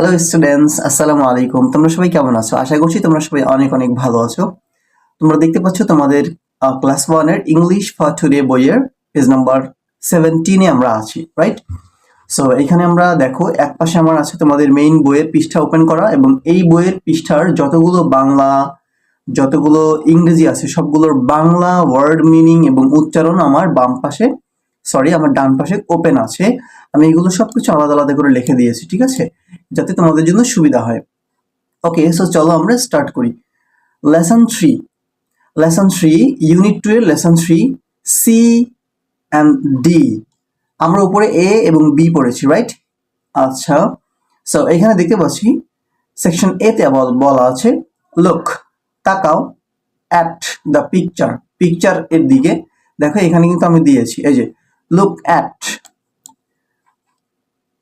Hello students আসসালামু আলাইকুম তোমরা সবাই কেমন আছো? আশা করছি তোমরা সবাই অনেক অনেক ভালো আছো। তোমরা দেখতে পাচ্ছ তোমাদের ক্লাস ওয়ানের ইংলিশ ফর টুডে বইয়ের পেজ নাম্বার সেভেন্টিনে আমরা আছি রাইট সো এখানে আমরা দেখো, এক পাশে আমার আছে তোমাদের মেইন বইয়ের পৃষ্ঠা ওপেন করা এবং এই বইয়ের পৃষ্ঠার যতগুলো বাংলা, যতগুলো ইংরেজি আছে, সবগুলোর বাংলা ওয়ার্ড মিনিং এবং উচ্চারণ আমার বাম পাশে সরি আমার ডান পাশে ওপেন আছে। আমি এগুলো সবকিছু আলাদা আলাদা করে লিখে দিয়েছি, ঠিক আছে? যাতে তোমাদের জন্য সুবিধা হয়। ওকে সো চলো আমরা স্টার্ট করি। Lesson three lesson three unit two এর lesson three C and D আমরা উপরে এ এবং বি পড়েছি রাইট আচ্ছা সো এখানে দেখতে পাচ্ছি সেকশন এ তে বল- বলা আছে লুক তাকাও অ্যাট দ্য পিকচার পিকচার এর দিকে। দেখো, এখানে কিন্তু আমি দিয়েছি, এই যে লুক অ্যাট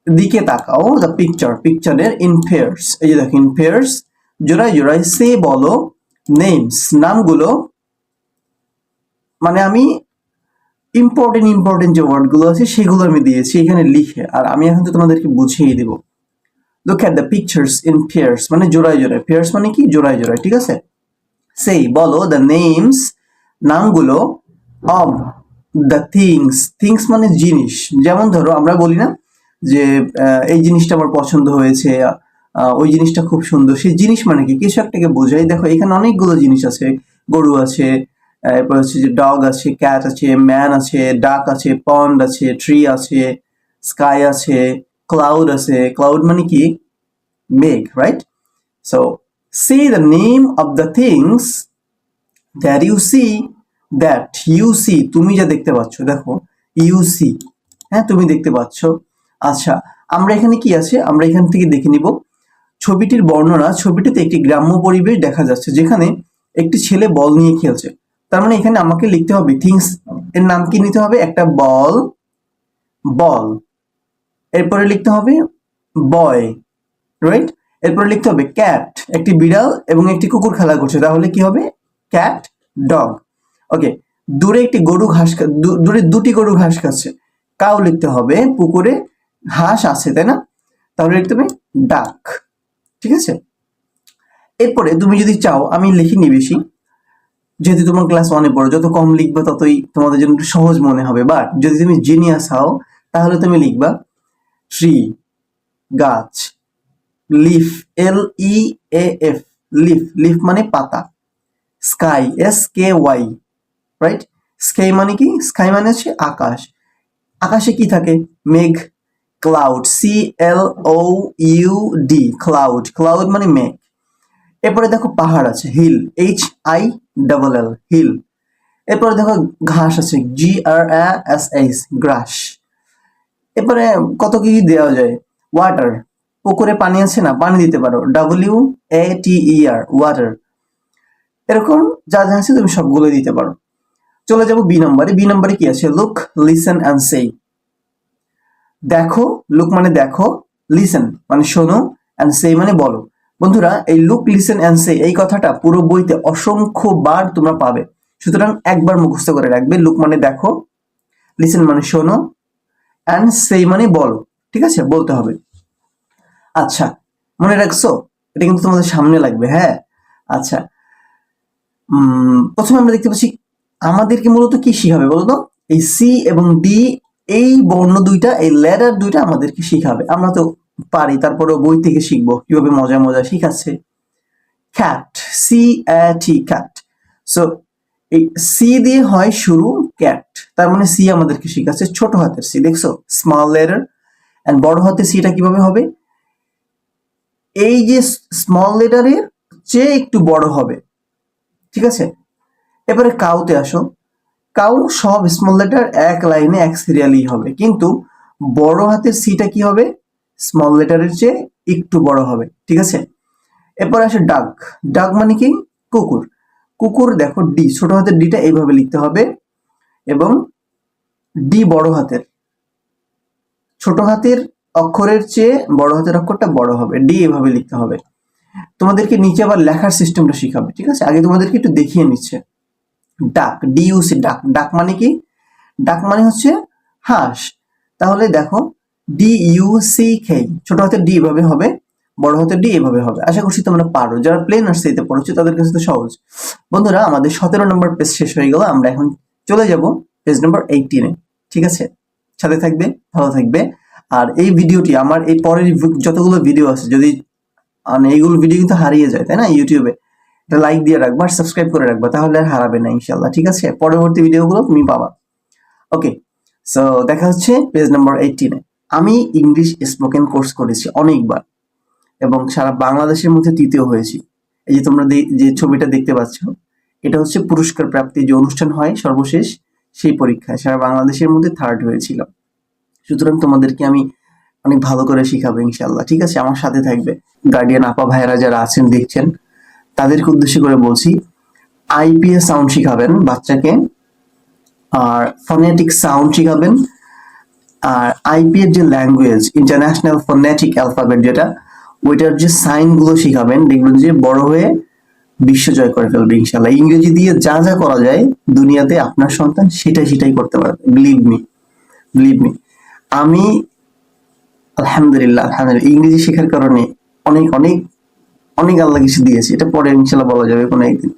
দিকে তাকাও দ্য পিকচার পিকচারের ইন পেয়ার্স এই যে দেখো ইন পেয়ার্স জোড়ায় জোড়ায় সে বলো নেমস নামগুলো মানে আমি ইম্পর্টেন্ট ইম্পর্টেন্ট যে ওয়ার্ডগুলো আছে, সেগুলো আমি দিয়েছি, এখানে লিখে, আর আমি এখন তো তোমাদেরকে বুঝিয়ে দেব। Look at the pictures in pairs মানে জোড়ায় জোড়ায় ফেয়ার্স মানে কি? জোড়ায় জোড়ায়, ঠিক আছে? সেই বলো দ্য নেমস নামগুলো অব দ্য থিংস থিংস মানে জিনিস, যেমন ধরো, আমরা বলি না যে এই জিনিসটা আমার পছন্দ হয়েছে ওই জিনিসটা খুব সুন্দর। সেই জিনিস মানে কি? কিছু একটাকে বোঝাই। দেখো, এখানে অনেকগুলো জিনিস আছে। গরু আছে, এরপর হচ্ছে যে ডগ আছে ক্যাট আছে ম্যান আছে ডাক আছে পন্ড আছে ট্রি আছে স্কাই আছে ক্লাউড আছে। ক্লাউড মানে কি? মেঘ right so see the name of the things that you see that you see তুমি যা দেখতে পাচ্ছ, দেখো ইউ সি হ্যাঁ তুমি দেখতে পাচ্ছ। আচ্ছা আমরা এখানে কি আছে? আমরা এখান থেকে দেখে নিব। ছবিটির বর্ণনা, ছবিটিতে একটি গ্রাম্য পরিবেশ দেখা যাচ্ছে যেখানে একটি ছেলে বল নিয়ে খেলছে। তার মানে এখানে আমাকে লিখতে হবে থিংস এর নাম কি নিতে হবে? একটা বল বল। এরপরে লিখতে হবে বয় রাইট এরপরে লিখতে হবে ক্যাট একটি বিড়াল এবং একটি কুকুর খেলা করছে। তাহলে কি হবে? ক্যাট ডগ ওকে দূরে একটি গরু ঘাস দূরে দুটি গরু ঘাস খাচ্ছে। কাউ লিখতে হবে পুকুরে হাঁস আছে, তাই না? তাহলে লিখতে হবে ডাক, ঠিক আছে? এরপরে তুমি যদি চাও, আমি লিখিনি বেশি, যেহেতু তোমার ক্লাস ওয়ানে পড়ো, যত কম লিখবে ততই তোমাদের জন্য একটু সহজ মনে হবে। বাট যদি তুমি জিনিয়াস হও, তাহলে তুমি লিখবা ট্রি গাছ leaf L E A F leaf leaf মানে পাতা sky S K Y right sky মানে কি? স্কাই মানে হচ্ছে আকাশ। আকাশে কি থাকে? মেঘ cloud C L O U D cloud cloud মানে মেঘ। এরপরে দেখো পাহাড় আছে hill H I double L hill এরপরে দেখো ঘাস আছে জি আর এস এইচ গ্রাস এরপরে কত কি দেওয়া যায়? ওয়াটার পুকুরে পানি আছে না? পানি দিতে পারো। W A T E R water এরকম যা যা আছে তুমি সবগুলো দিতে পারো। চলে যাব বি নম্বরে বি নম্বরে কি আছে? লুক লিসেন অ্যান্ড সেই দেখো লুক মানে দেখো লিসেন মানে শোনো অ্যান্ড সেই মানে বলো। বন্ধুরা, এই লুক লিসেন অ্যান্ড সে এই কথাটা পুরো বইতে অসংখ্য বার তোমরা পাবে। সুতরাং একবার মুখস্থ করে রাখবে লুক মানে দেখো লিসেন মানে শোনো অ্যান্ড সেই মানে বলো, ঠিক আছে? বলতে হবে। আচ্ছা মনে রাখছো? এটা কিন্তু তোমাদের সামনে লাগবে হ্যাঁ? আচ্ছা প্রথমে আমরা দেখতে পাচ্ছি, আমাদেরকে মূলত কি শিখাবে বলো তো এই সি এবং ডি এই বর্ণ দুইটা, এই লেটার দুইটা আমাদেরকে শিখাবে। আমরা তো পারি তারপরে বই থেকে শিখব, কীভাবে মজা মজা শিখাচ্ছে। Cat C T cat so এই সি দিয়ে হয় শুরু ক্যাট তার মানে সি আমাদেরকে শিখাচ্ছে ছোট হাতের সি দেখছ? স্মল লেটার এন্ড বড় হাতের সিটা কীভাবে হবে? এই যে স্মল লেটারের চেয়ে একটু বড় হবে। ঠিক আছে? এবারে কাউতে আসো। কাউ সব স্মল লেটার এক লাইনে, এক সিরিয়ালই হবে। কিন্তু বড় হাতের সিটা কি হবে? স্মল লেটারের চেয়ে একটু বড় হবে। ঠিক আছে? এরপর আসে ডাক। ডাক মানে কি? কুকুর। কুকুর দেখো ডি ছোট হাতের ডিটা এইভাবে লিখতে হবে। এবং ডি বড় হাতের। ছোট হাতের অক্ষরের চেয়ে বড় হাতের অক্ষরটা বড় হবে। ডি এভাবে লিখতে হবে। তোমাদেরকে নিচে আবার লেখার সিস্টেমটা শিখাবে। ঠিক আছে? আগে তোমাদেরকে একটু দেখিয়ে নিচ্ছে। ডাক ডিইউসি ডাক ডাক মানে কি? ডাক মানে হচ্ছে হাঁস। তাহলে দেখো ডি ইউ সি কে ছোট হাতের ডি এভাবে হবে, বড় হাতের ডি এভাবে হবে। আশা করছি তোমরা পারো। যারা প্লেন নার্সারিতে পড়েছো তাদের কাছে তো সহজ। বন্ধুরা, আমাদের সতেরো নম্বর পেজ শেষ হয়ে গেল। আমরা এখন চলে যাব পেজ নম্বর এইটিনে ঠিক আছে? সাথে থাকবে, ভালো থাকবে। আর এই ভিডিওটি আমার এই পরের যতগুলো ভিডিও আছে, যদি মানে এইগুলো ভিডিও কিন্তু হারিয়ে যায়, তাই না? ইউটিউবে এটা লাইক দিয়ে রাখবা আর সাবস্ক্রাইব করে রাখবা, তাহলে আর হারাবে না ইনশাল্লাহ ঠিক আছে? পরবর্তী ভিডিওগুলো তুমি পাবা। ওকে সো দেখা হচ্ছে পেজ নাম্বার এইটিনে আমি ইংলিশ স্পোকেন কোর্স করেছি অনেকবার এবং সারা বাংলাদেশের মধ্যে তৃতীয় হয়েছি। এই যে তোমরা যে ছবিটা দেখতে পাচ্ছ, এটা হচ্ছে পুরস্কার প্রাপ্তি যে অনুষ্ঠান হয় সর্বশেষ, সেই পরীক্ষায় সারা বাংলাদেশের মধ্যে থার্ড হয়েছিল। সুতরাং তোমাদেরকে আমি অনেক ভালো করে শিখাবো ইনশাল্লাহ ঠিক আছে? আমার সাথে থাকবে গার্ডিয়ান আপা ভাইয়েরা যারা আছেন, দেখছেন। তাদেরকে উদ্দেশ্য করে বলছি আইপিএস সাউন্ড শিখাবেন বাচ্চাকে, আর ফনেটিক সাউন্ড শিখাবেন, আর আইপি এর যে ল্যাঙ্গুয়েজ ইন্টারন্যাশনাল ফোনেটিক অ্যালফাবেট যেটা, ওইটার যে সাইনগুলো শিখাবেন, দেখবেন যে বড় হয়ে বিশ্ব জয় করে ফেলবে ইনশাল্লাহ ইংরেজি দিয়ে যা যা করা যায় দুনিয়াতে আপনার সন্তান সেটাই সেটাই করতে পারবে। বিলিভ মি বিলিভ মি আমি, আলহামদুলিল্লাহ আলহামদুলিল্লাহ। ইংরেজি শেখার কারণে অনেক অনেক অনেক আল্লাহ কিছু দিয়েছে এটা পরে ইনশাল্লাহ বলা যাবে কোনো একদিন।